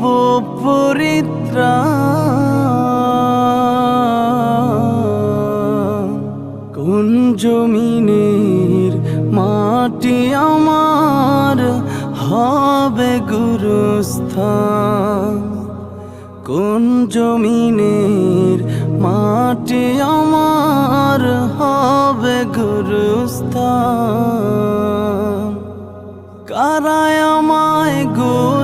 পাব পরিত্রাণ কোন জমিনের মাটি আমার হবে গুরুস্থান? কোন জমিনের মাটি আমার হবে গুরুস্থান? কারায় আমায় গো